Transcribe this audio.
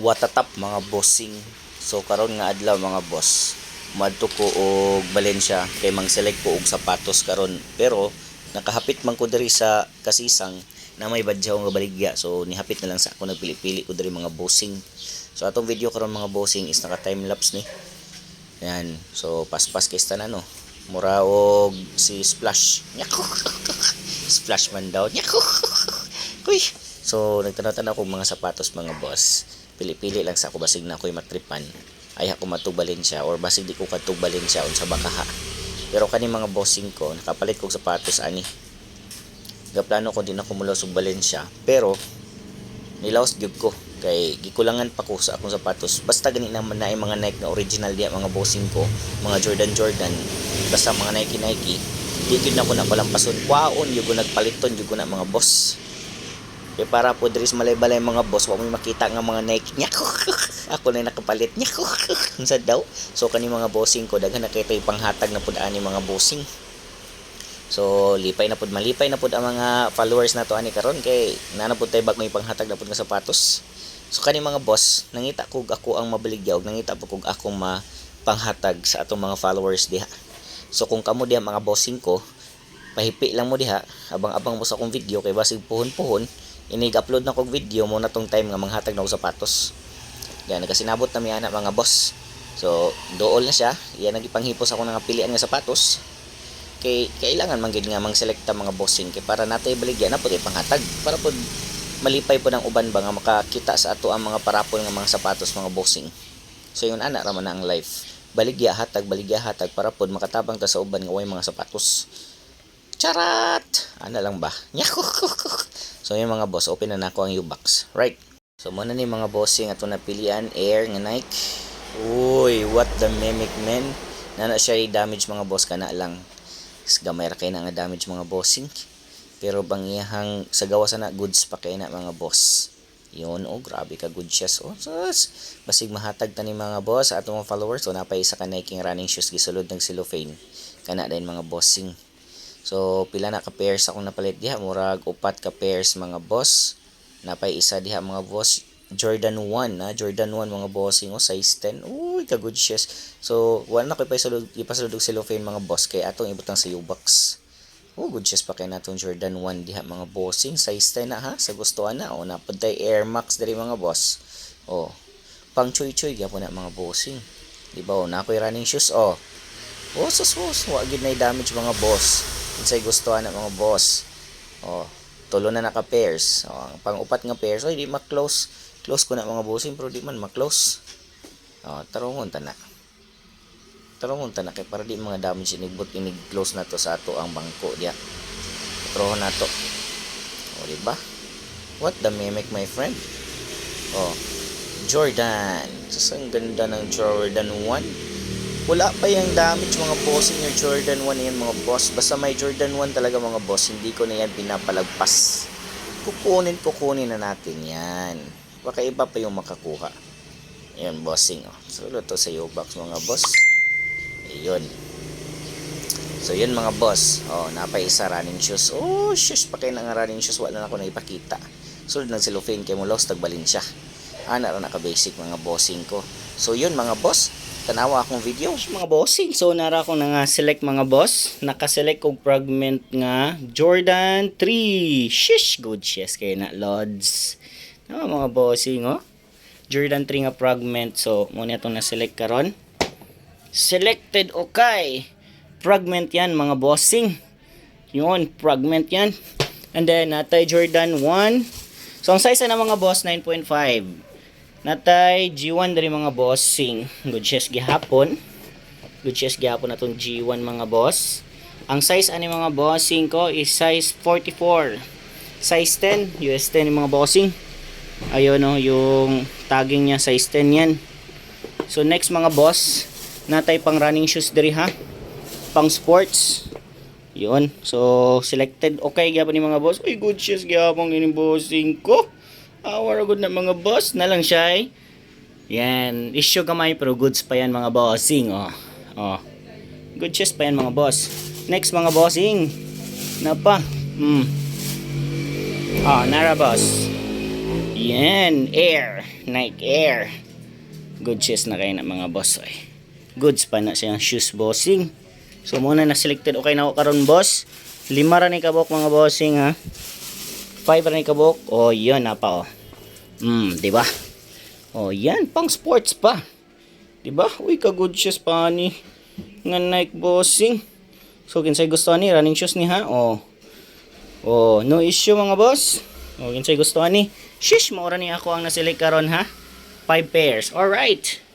watatap mga bossing. So karon nga adlaw mga boss. Madto ko og Valencia kay mang select ko og sapatos karon. Pero nakahapit man ko diri sa kasisang na may badyaw nga baligya. So nihapit na lang sa ako nagpili-pili ko diri mga bossing. So atong video karon mga bossing is naka time lapse ni. Yan so paspas kay na no? Mura og si splash. Nyako! splash man daw. Nyako! Kuy! So, nagtanaw-tanaw ko mga sapatos mga boss. Pili-pili lang sa ako basig na ako'y matripan. Ay ako matubalin siya or basig di ko katubalin siya unsa bakaha. Pero kani mga bossing ko, nakapalit kog sapatos ani. Gaplano ko din ako mula sa Valencia. Pero, nilaos gyud ko kay gikulangan pa ko sa akong sapatos basta gani naman na mga Nike na original diya mga bossing ko mga Jordan Jordan basta mga Nike Nike di gyud na ko na palampason kwaon yung ko nagpaliton yung ko na mga boss kaya para po diri malay-balay mga boss wa mo makita nga mga Nike niya. Ako na yung nakapalit niya. Unsa daw. So kani mga bossing ko daghan na kay tay panghatag na pud ani mga bossing. So lipay na pud malipay na pud ang mga followers na to ani karon kay nana pud tay bag may panghatag na pud nga sapatos. So kani mga boss, nangita kog ako ang mabaligyaw, nangita po kog akong mapanghatag sa atong mga followers diha. So kung kamo diha mga bossing ko, pahipi lang mo diha. Abang-abang mo sa akong video kay basig puhon-puhon inig-upload na kog video mo na tong time nga manghatag na og sapatos. Yan nagasinabot na mi ana mga boss. So dool na siya, iya nagipanghipos ako nga pilian nga sapatos. Kay kailangan man nga mang selekta mga bossing. Kay para natay baligya na pud panghatag. Para pud malipay po ng uban ba nga makakita sa ato ang mga parapol nga mga sapatos mga bossing. So yun ana ra man na ang life. Baligya hatag baligya hatag para pud makatabang ta sa uban nga way mga sapatos. Charat! Ana lang ba? Nyako! So yun mga boss open na nako ang U-box. Right. So muna ni mga bossing ato napilian air nga Nike. Uy what the mimic man na siya i-damage mga boss kana lang. Gamay ra kay na nga damage mga bossing. Pero bang iyahang sa gawa sana goods pa kay na mga boss. Yun oh grabe ka good siya so sus basig mahatag ta ni mga boss atong mga followers. So napay isa ka Nike running shoes gisulod ng cellophane. Kana din mga bossing so pila na ka pairs akong napalit diha. Murag upat ka pairs mga boss. Napay isa diha mga boss. Jordan 1 na Jordan 1 mga bossing oh size 10 uy ka good shoes so wala na koy pa isulod ipasulod og cellophane mga boss. Kay atong ibutang sa U-box oh good shoes pa kay natong Jordan 1 diha mga bossing. Size 10 na ha? Sa gustuhan na oh. Napod tay Air Max diri mga boss. Oh. Pang choy choy gyapon na mga bossing. Di ba oh? Na running shoes oh. Oh sus sus. Wa gid na damage mga boss unsay gustuhan na mga boss. Oh tulo na naka pairs oh, ang pang upat nga pairs oh di ma-close. Close ko na mga bossing pero di man ma-close. Oh tarungon ta na. Tarungon ta na kay para di mga damage inigbot inig close na to sa ato ang bangko diya. Pro na to. Oh di ba? What the mimic my friend? Oh Jordan. Sus, ang ganda ng Jordan 1 wala pa yung damage mga bossing yung Jordan 1 yan mga boss. Basta may Jordan 1 talaga mga boss. Hindi ko na yan pinapalagpas. Kukunin kukunin na natin yan. Baka iba pa yung makakuha. Yan bossing oh. sulo to sa U-box mga boss. Ayun. So yun mga boss. Oh napay isa running shoes. Oh shoes pa kayo nga running shoes. Wala na ako na ipakita sulod ng cellophane kay mo lost tagbalin siya. Ana ra naka basic mga bossing ko. So yun mga boss tanawa akong video. Mga bossing. So nara ako na nga select mga boss. Naka-select og fragment nga Jordan 3 shish good shish kay na lods. No, mga bossing oh. Jordan 3 nga fragment. So muna itong na-select karon. Selected okay. Fragment yan mga bossing. Yun fragment yan. And then natay Jordan 1 so ang size na mga boss 9.5 natay G1 diri mga bossing good chess gihapon. Good chess gihapon natong G1 mga boss. Ang size ani mga bossing ko is size 44 size 10 US 10 yung mga bossing. Ayun no yung tagging niya size 10 yan. So next mga boss natay pang running shoes diri ha? Pang sports. Yun. So selected. Okay gyapon ni mga boss. Uy good shoes gyapon ini bossing ko Awar good na mga boss na lang siya eh. Yan, issue gamay pero goods pa yan mga bossing oh. Oh. Good shoes pa yan mga boss. Next mga bossing. Na pa. Hmm. Oh, nara boss. Yan, air. Nike Air. Good shoes na kayo na mga boss. Oy. Goods pa na siyang shoes bossing. So muna na selected okay na ako karon boss. Lima ra ni kabok mga bossing ha. Five ra ni kabok. Oh, yun na pa oh. Hmm, di ba? Oh, yan pang sports pa. Di ba? Uy, ka good shoes pa ni nga Nike bossing. So kinsay gusto ni running shoes ni ha? Oh. Oh, no issue mga boss. Oh, kinsay gusto ni. Shish, mo ni ako ang naselect karon ha. Five pairs. All right.